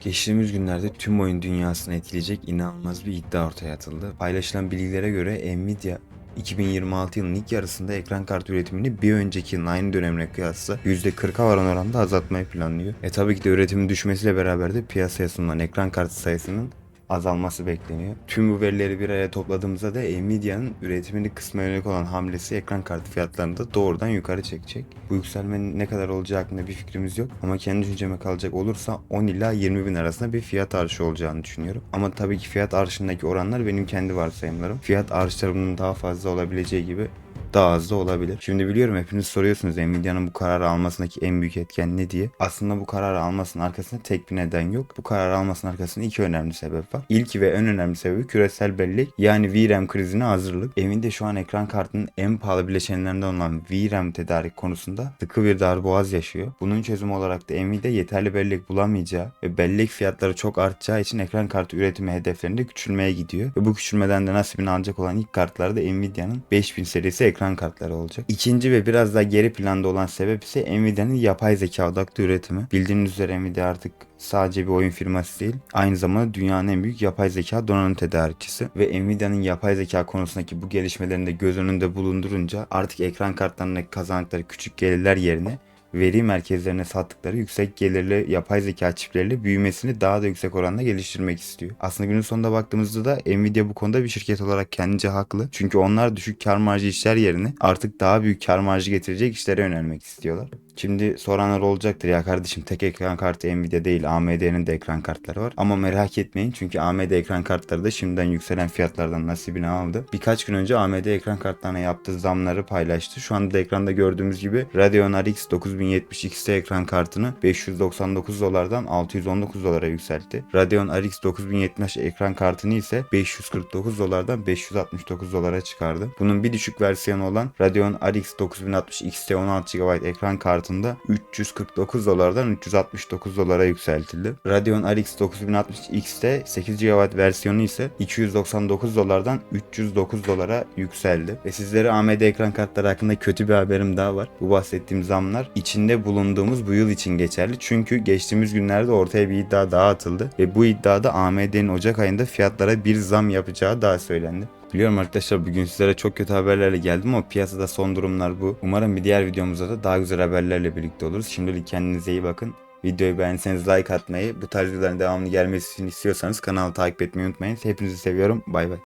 Geçtiğimiz günlerde tüm oyun dünyasını etkileyecek inanılmaz bir iddia ortaya atıldı. Paylaşılan bilgilere göre Nvidia 2026 yılının ilk yarısında ekran kartı üretimini bir önceki aynı dönemine kıyasla %40'a varan oranda azaltmayı planlıyor. E tabii ki de üretimin düşmesiyle beraber de piyasaya sunulan ekran kartı sayısının azalması bekleniyor. Tüm bu verileri bir araya topladığımızda da Nvidia'nın üretimini kısma yönelik olan hamlesi ekran kartı fiyatlarını da doğrudan yukarı çekecek. Bu yükselmenin ne kadar olacağı hakkında bir fikrimiz yok ama kendi düşünceme kalacak olursa 10 ila 20 bin arasında bir fiyat artışı olacağını düşünüyorum. Ama tabii ki fiyat artışındaki oranlar benim kendi varsayımlarım. Fiyat artışları bunun daha fazla olabileceği gibi daha da olabilir. Şimdi biliyorum hepiniz soruyorsunuz Nvidia'nın bu kararı almasındaki en büyük etken ne diye. Aslında bu kararı almasının arkasında tek bir neden yok. Bu kararı almasının arkasında iki önemli sebep var. İlki ve en önemli sebebi küresel bellek yani VRAM krizine hazırlık. Nvidia şu an ekran kartının en pahalı bileşenlerinden olan VRAM tedarik konusunda sıkı bir darboğaz yaşıyor. Bunun çözümü olarak da Nvidia yeterli bellek bulamayacağı ve bellek fiyatları çok artacağı için ekran kartı üretimi hedeflerinde küçülmeye gidiyor. Ve bu küçülmeden de nasibini alacak olan ilk kartlar da Nvidia'nın 5000 serisi ekran kartları olacak. İkinci ve biraz daha geri planda olan sebep ise Nvidia'nın yapay zeka odaklı üretimi. Bildiğiniz üzere Nvidia artık sadece bir oyun firması değil, aynı zamanda dünyanın en büyük yapay zeka donanım tedarikçisi ve Nvidia'nın yapay zeka konusundaki bu gelişmelerini de göz önünde bulundurunca artık ekran kartlarına kazandıkları küçük gelirler yerine veri merkezlerine sattıkları yüksek gelirli yapay zeka çipleriyle büyümesini daha da yüksek oranda geliştirmek istiyor. Aslında günün sonunda baktığımızda da Nvidia bu konuda bir şirket olarak kendince haklı. Çünkü onlar düşük kar marjı işler yerine artık daha büyük kar marjı getirecek işlere yönelmek istiyorlar. Şimdi soranlar olacaktır ya kardeşim tek ekran kartı Nvidia değil AMD'nin de ekran kartları var. Ama merak etmeyin çünkü AMD ekran kartları da şimdiden yükselen fiyatlardan nasibini aldı. Birkaç gün önce AMD ekran kartlarına yaptığı zamları paylaştı. Şu anda da ekranda gördüğümüz gibi Radeon RX 9070 XT ekran kartını 599 dolardan 619 dolara yükseltti. Radeon RX 9070 ekran kartını ise 549 dolardan 569 dolara çıkardı. Bunun bir düşük versiyonu olan Radeon RX 9060 XT 16 GB ekran kartında 349 dolardan 369 dolara yükseltildi. Radeon RX 9060 XT 8 GB versiyonu ise 299 dolardan 309 dolara yükseldi. Ve sizlere AMD ekran kartları hakkında kötü bir haberim daha var. Bu bahsettiğim zamlar içinde bulunduğumuz bu yıl için geçerli. Çünkü geçtiğimiz günlerde ortaya bir iddia daha atıldı. Ve bu iddiada AMD'nin Ocak ayında fiyatlara bir zam yapacağı daha söylendi. Biliyorum arkadaşlar bugün sizlere çok kötü haberlerle geldim ama piyasada son durumlar bu. Umarım bir diğer videomuzda da daha güzel haberlerle birlikte oluruz. Şimdilik kendinize iyi bakın. Videoyu beğendiyseniz like atmayı, bu tarz videoların devamlı gelmesi için istiyorsanız kanalı takip etmeyi unutmayın. Hepinizi seviyorum. Bay bay.